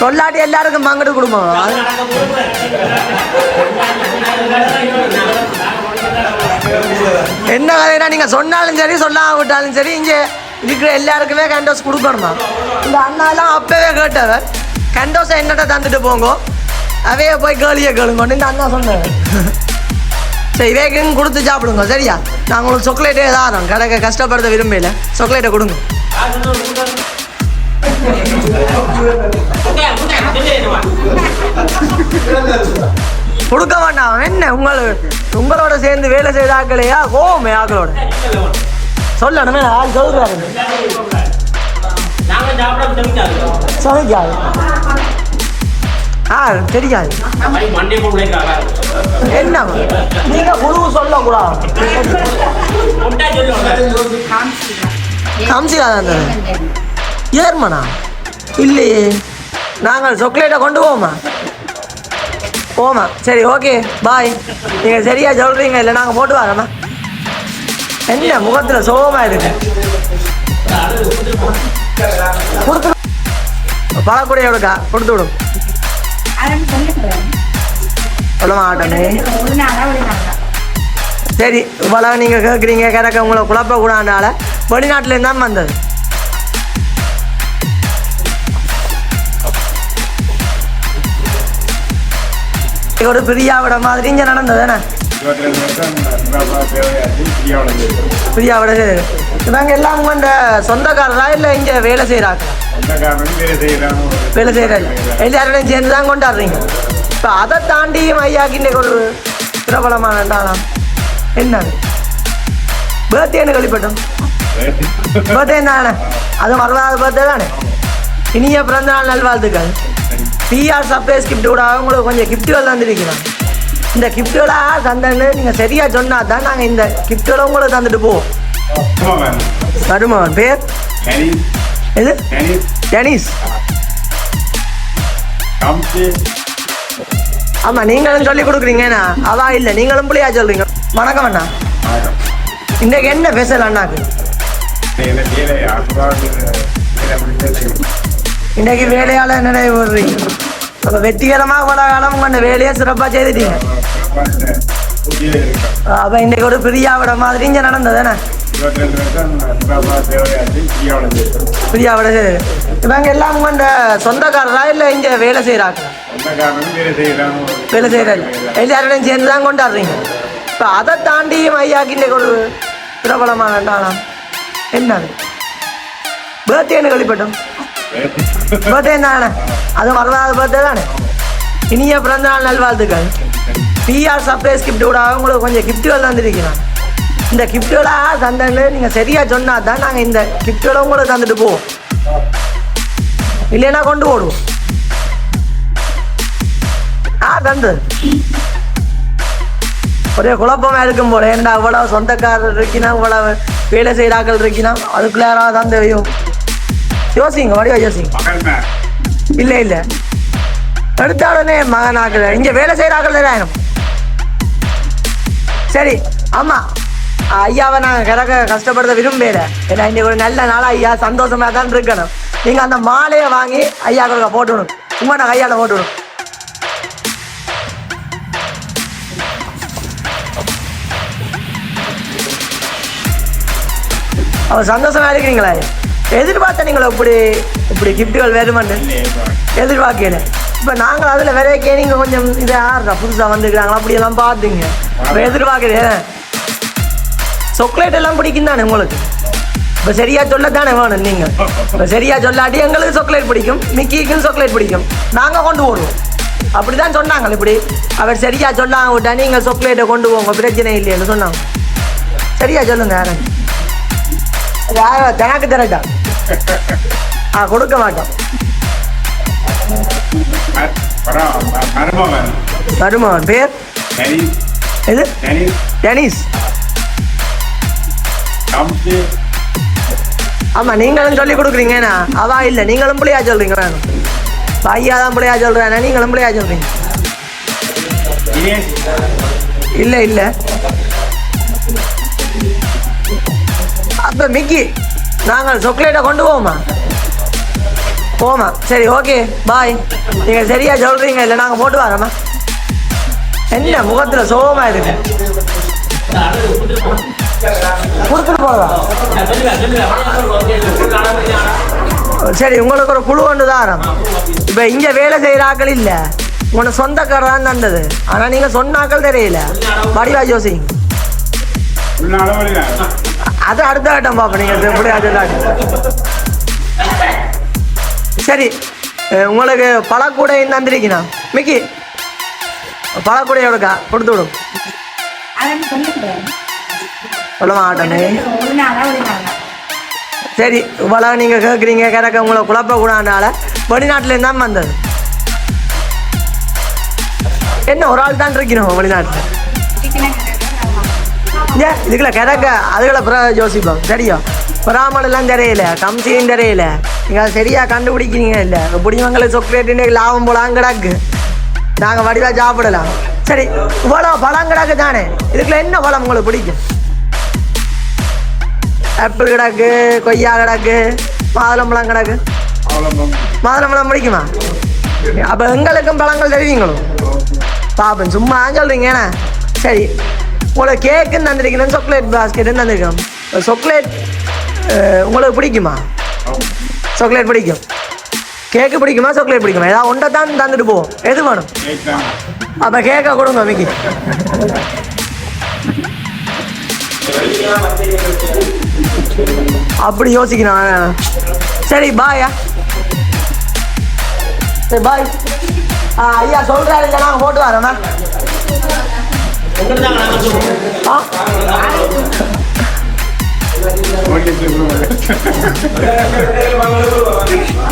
சொல்லாட்டி எல்லாருக்கும் மங்கடு குடும்பம் என்ன கதைனா நீங்க சொன்னாலும் சரி சொல்லாம விட்டாலும் சரி இங்க இருக்கிற எல்லாருக்குமே கண்டோஸ் கொடுக்கணுமா? இந்த அண்ணாலாம் அப்பவே கேட்டவர் கண்டோஸை என்னட்ட தந்துட்டு போங்க. அவைய போய் கேளிய கேளுங்கன்னு இந்த அண்ணா சொன்னார். சரி வேகம் கொடுத்து சாப்பிடுங்க சரியா? நான் உங்களுக்கு சாக்லேட்டே தாரோம். கடைக்க கஷ்டப்படுத்த விரும்பல. சாக்லேட்டை கொடுங்க. கொடுக்க வேண்டாம். என்ன உங்கள் உங்களோட சேர்ந்து வேலை செய்த ஆக்களையா கோவமே ஆக்களோட சொல்லணுமே ஆள் சொல்றாரு. சமைக்காது. ஆ தெரியாது. என்ன? நீங்க குழு சொல்லக்கூடாது. காமிச்சிக்காத ஏர்மனா? இல்லையே. நாங்கள் சாக்லேட்டை கொண்டு போவோமா? போமா. சரி ஓகே பாய் நீங்கள் சரியாக சொல்கிறீங்க இல்லை நாங்கள் போட்டு வரோம்மா என்ன முகத்தில் சோகமாக இருக்கு? கொடுத்து பழக்கூடிய எவ்வளோக்கா கொடுத்து விடும் சொல்ல மாட்டேனே சரி இவ்வளோ நீங்கள் கேட்குறீங்க கிடக்க உங்களை குழப்பக்கூடாதுனால வெளிநாட்டிலேருந்து தான் வந்தது. ஒரு பிரியாவிட மாதிரி இங்கே நடந்தது பிரியாவிட இவங்க எல்லாம் இந்த சொந்தக்காரரா இல்லை இங்கே வேலை செய்கிறாங்க வேலை செய்கிறாங்க எல்லாரோடையும் சேர்ந்து தான் கொண்டாடுறீங்க. இப்போ அதை தாண்டியும் ஐயாக்கு இன்னைக்கு ஒரு பிரபலமான நாளாம். என்ன பர்த்டேன்னு கழிப்பட்டோம் பர்த்டே தானே? அது அறுபதாவது பர்த்டே தானே? இனிய பிறந்தநாள் நல்வாழ்த்துக்கள். பிஆர் சர்ப்ரைஸ் கிஃப்ட் கூட உங்களுக்கு கொஞ்சம் கிஃப்ட்டுகள் தந்துருக்கிறோம். இந்த கிஃப்ட்டுகளா தந்தன்னு நீங்கள் சரியாக சொன்னா தான் நாங்கள் இந்த கிஃப்ட்டுகளை உங்களுக்கு தந்துட்டு போவோம். வருமவன் பேர்? எது? டெனிஸ் ஆமாம் நீங்களும் சொல்லி கொடுக்குறீங்கண்ணா அவா இல்லை நீங்களும் பிள்ளையா சொல்கிறீங்க வணக்கம் அண்ணா. இன்றைக்கு என்ன ஸ்பெஷல் அண்ணாக்கு? இன்னைக்கு வேலையால நினைவு போடுறீங்க அப்ப வெற்றிகரமாக இவ்வளோ காலம் உங்கள் வேலையை சிறப்பாக செய்துட்டீங்க. அப்ப இன்னைக்கு ஒரு பிரியாவிட மாதிரி இங்கே நடந்ததுண்ணே பிரியாவிட இவங்க எல்லாம் உங்க சொந்தக்காரரா இல்ல இங்க வேலை செய்கிறாங்க வேலை செய்கிறாங்க எல்லாரோடையும் சேர்ந்து தான் கொண்டாடுறீங்க. இப்ப அதை தாண்டி ஐயாக்கு இன்னைக்கு ஒரு பிரபலமான நாளாம். என்னது? பர்த்டேன்னு கழிப்பட்டோம் பர்த்டே தானே அது வரலாறு பர்த்டே தானே? இனிய பிறந்த நாள் நல்வாழ்த்துக்கள். பிஆர் சர்ப்ரைஸ் கிஃப்ட் கூட உங்களுக்கு கொஞ்சம் கிஃப்ட்டுகள் தந்துருக்கிறோம் இந்த கிஃப்ட்டுகளாக தந்தன்னு நீங்கள் சரியாக சொன்னால் தான் நாங்கள் இந்த கிஃப்ட்டுகளை உங்களுக்கு தந்துட்டு போவோம். இல்லைன்னா கொண்டு போடுவோம். ஆ தந்து. ஒரே குழப்பமா இருக்கும் போல. ஏன்டா இவ்வளோ சொந்தக்காரர் இருக்கினா இவ்வளோ வேலை செய்கிறாக்கள் இருக்கினா அதுக்குள்ள யாராவது தந்தவையும் யோசிங்க வடிவா யோசிங்க. இல்ல இல்ல. எடுத்த உடனே மகனாக்கல இங்க வேலை செய்யறாங்கல்ல ஆயிரம் சரி ஆமா ஐயாவை நான் கிடக்க கஷ்டப்படுத்த விரும்பல. ஏன்னா இன்னைக்கு ஒரு நல்ல நாளா ஐயா சந்தோஷமா தான் இருக்கணும். நீங்க அந்த மாலையை வாங்கி ஐயா கொடுக்க போட்டுவிடும் சும்மா நான் கையால போட்டுவிடும் அவர் சந்தோஷமா இருக்கிறீங்களா? எதிர்பார்த்த நீங்கள் இப்படி இப்படி கிஃப்ட்டுகள் வேணுமான்னு? எதிர்பார்க்கல இப்போ நாங்கள் அதில் வேற நீங்கள் கொஞ்சம் இதை ஆடுறா புதுசாக வந்துருக்காங்களா அப்படியெல்லாம் பார்த்துங்க. இப்போ எதிர்பார்க்குறேன் சாக்லேட் எல்லாம் பிடிக்கும் தானே உங்களுக்கு? இப்போ சரியா சொல்ல தானே வேணும் நீங்கள் இப்போ சரியா சொல்லாட்டி எங்களுக்கு சாக்லேட் பிடிக்கும். மிக்கிக்கும் சாக்லேட் பிடிக்கும். நாங்கள் கொண்டு போடுவோம். அப்படி தான் சொன்னாங்க இப்படி. அவர் சரியா சொல்லாங்க விட்டா நீங்கள் சாக்லேட்டை கொண்டு போங்க. பிரச்சனை இல்லைன்னு சொன்னாங்க. சரியா சொல்லுங்க யாரும். தனக்கு தரட்டா ஆ கொடுக்க மாட்டோம் வருமான் பேர்? எது? டெனிஸ். ஆமா நீங்களும் சொல்லி கொடுக்குறீங்கண்ணா அவா இல்லை நீங்களும் பிள்ளையா சொல்றீங்க வேணும். பையா தான் பிள்ளையா சொல்றேன் நீங்களும் பிள்ளையா சொல்றீங்க. இல்ல இல்ல. அப்ப மிக்கி நாங்கள் சாக்லேட்டை கொண்டு போவோமா போமா சரி ஓகே பாய் நீங்கள் சரியாக சொல்கிறீங்க இல்லை நாங்கள் போட்டு வரோம்மா. என்ன முகத்தில் சோகமாக இருக்கு? கொடுத்துட்டு போகலாம் சரி உங்களுக்கு ஒரு குழு ஒன்று தான் இப்போ இங்கே வேலை செய்கிற ஆக்கள் இல்லை. உன சொந்த தான் தந்தது. ஆனால் நீங்கள் சொன்ன ஆக்கள் தெரியல. வடிவா ஜோசிங். அது அடுத்த கட்டம் பார்ப்போம். நீங்கள் எப்படி அது சரி உங்களுக்கு பழக்கூடை தந்திருக்கீண்ணா மிக்கி பழக்கூடையோடக்கா கொடுத்து விடும் ஒரு நாளா சரி இவ்வளோ நீங்கள் கேட்குறீங்க கிடக்க உங்களை குழப்பக்கூடாதுனால வெளிநாட்டிலேருந்து தான் வந்தது. என்ன ஒரு ஆள் தான் இருக்கணும் வெளிநாட்டில்? சிக்கனை இதுக்குள்ள கிடக்க அதுகளை பிற யோசிப்போம். தெரியும். பிராமணெல்லாம் தெரியல கம்சியும் தெரியல. நீங்கள் அதை சரியாக கண்டுபிடிக்கிறீங்க இல்லை? பிடிவங்களை சொக்லேட்டுன்னு லாபம் போலாம் கிடக்கு. நாங்கள் வடிவாக சாப்பிடலாம். சரி இவ்வளோ பழம் கிடக்கு தானே? இதுக்குள்ள என்ன பழம் உங்களுக்கு பிடிக்கும்? ஆப்பிள் கிடக்கு கொய்யா கிடக்கு மாதுளம்பழம் கிடக்கு. மாதுளம்பழம் பிடிக்குமா? அப்போ எங்களுக்கும் பழங்கள் தெரியுங்களோ? பாப்பேன் சும்மா சொல்கிறீங்க ஏன்னா சரி உங்களுக்கு கேக்குன்னு தந்திருக்கணும் சாக்லேட் பாஸ்கெட்டுன்னு தந்திருக்கோம் சாக்லேட் உங்களுக்கு பிடிக்குமா? சாக்லேட் பிடிக்கும். கேக்கு பிடிக்குமா சாக்லேட் பிடிக்குமா? ஏதாவது ஒன்றை தான் தந்துட்டு போவோம் எது வேணும்? அப்போ கேக்கை கொடுங்க மிக்கி அப்படி யோசிக்கணும் சரி பாயா சரி பாய் ஐயா சொல்கிறாரு நாங்கள் போட்டு வரோண்ணா ஆ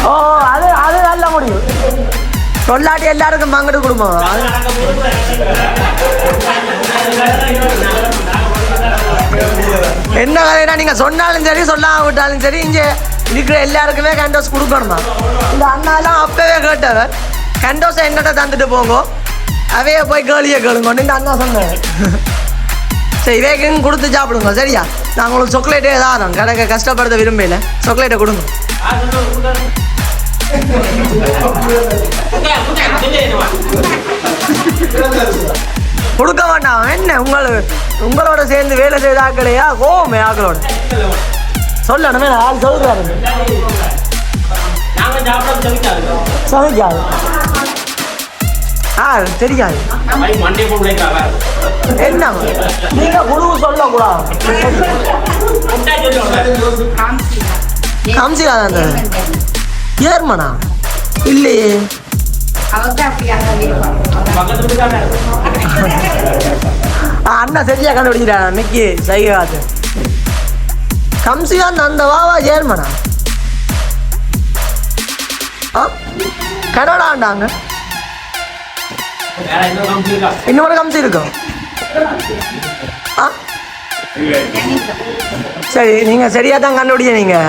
ஓ அது அது நல்ல முடியும் சொல்லாட்டி எல்லாருக்கும் மங்கடு குடும்பம் என்ன கதைனா நீங்க சொன்னாலும் சரி சொல்லாம விட்டாலும் சரி இங்க இருக்கிற எல்லாருக்குமே கண்டோஸ் கொடுக்கணுமா? இந்த அண்ணாலாம் அப்பவே கேட்டவர் கண்டோஸை என்னட்ட தந்துட்டு போங்க. அவைய போய் கேளிய கேளுங்க. இந்த அண்ணா சொன்னார். சரி வேகம் கொடுத்து சாப்பிடுங்க. சரியா? நான் உங்களுக்கு சாக்லேட்டே தான் கடைக்க கஷ்டப்படுத்த விரும்பல. சாக்லேட்டை கொடுங்க. கொடுக்க வேண்டாம் என்ன? உங்கள் உங்களோட சேர்ந்து வேலை செய்த ஆக்களையா கோவமே ஆக்களோட. சொல்லணுமே ஆள் சொல்றாரு. சமைக்காது. ஆ தெரியாது. என்ன? நீங்க குழு சொல்லக்கூடாது காமிச்சிக்கா அந்த? ஏர்மனா? இல்லையே. அண்ணா சரியா கண்டுபிடிக்கிறா மிக்கி சைகாது கம்சிகாந்த் அந்த வாவா ஜேர்மனா ஆ கனடாண்டாங்க இன்னொரு கம்சி இருக்கும் சரி நீங்கள் சரியாக தான் கண்டுபிடிக்க நீங்கள்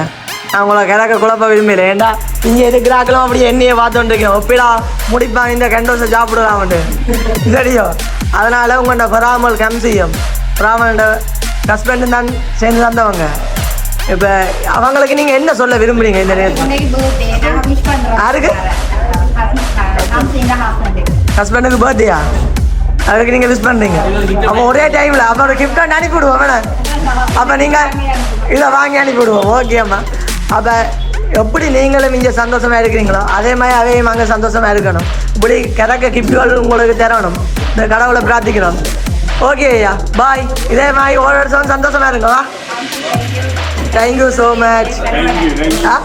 நான் உங்களை கிடக்க குழப்ப விரும்பல. ஏண்டா இங்கே இருக்கிறாக்களும் அப்படி எண்ணெயை பார்த்துட்டு இருக்கேன் ஒப்பிடா முடிப்பான் இந்த கண்டோஸை சாப்பிடுறான்ட்டு சரியோ? அதனால் உங்கள்கிட்ட பராமல் கம்சியம் பராமல்ட ஹஸ்பண்டு தான் சேர்ந்து தந்தவங்க. இப்போ அவங்களுக்கு நீங்கள் என்ன சொல்ல விரும்புறீங்க இந்த நேரத்தில். யாருக்கு? ஹஸ்பண்டுக்கு பர்த்டேயா அதுக்கு நீங்கள் விஷ் பண்ணுறீங்க அப்போ ஒரே டைமில் அப்போ ஒரு கிஃப்ட்டை அனுப்பிவிடுவோம் வேணாம் அப்போ நீங்கள் இதை வாங்கி அனுப்பிவிடுவோம். ஓகேம்மா அப்போ எப்படி நீங்களும் இங்கே சந்தோஷமாக இருக்கிறீங்களோ அதே மாதிரி அவையும் அங்கே சந்தோஷமாக இருக்கணும். இப்படி கிடக்க கிஃப்ட்டுகள் உங்களுக்கு தரணும். இந்த கடவுளை பிரார்த்திக்கிறோம். ஓகே ஐயா. பாய் இதே மாதிரி ஒரு வருஷம் சந்தோஷமாக இருங்களா தேங்க்யூ ஸோ மச் ஆ?